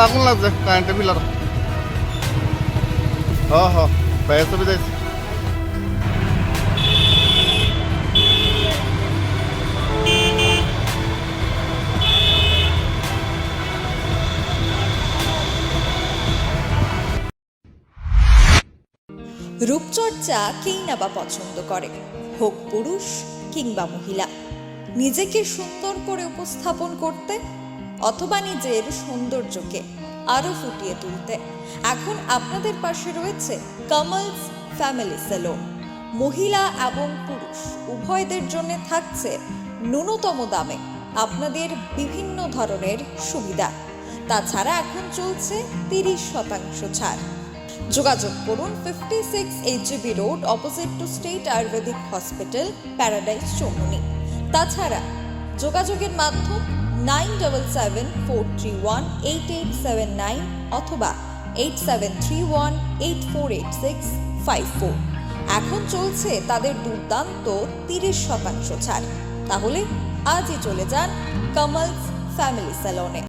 আগুন লাগছে কারেন্টের পিলার হ হ রূপচর্চা কেই না বা পছন্দ করে, হোক পুরুষ কিংবা মহিলা। নিজেকে সুন্দর করে উপস্থাপন করতে অথবা নিজের সৌন্দর্যকে আরও ফুটিয়ে তুলতে। এখন আপনাদের পাশে রয়েছে কামালস ফ্যামিলি সেলুন। মহিলা এবং পুরুষ উভয়দের জন্য থাকছে ন্যূনতম দামে আপনাদের বিভিন্ন ধরনের সুবিধা। তাছাড়া এখন চলছে তিরিশ শতাংশ ছাড়। যোগাযোগ করুন fifty six HGB road opposite to state Ayurvedic hospital paradise Choumoni তাছাড়া যোগাযোগের মাধ্যম nine double seven four three one eight eight seven nine অথবা eight seven three one eight four eight six five four এখন চলছে তাদের দুর্দান্ত তিরিশ শতাংশ ছাড়। তাহলে আজই চলে যান কামালস ফ্যামিলি স্যালনে।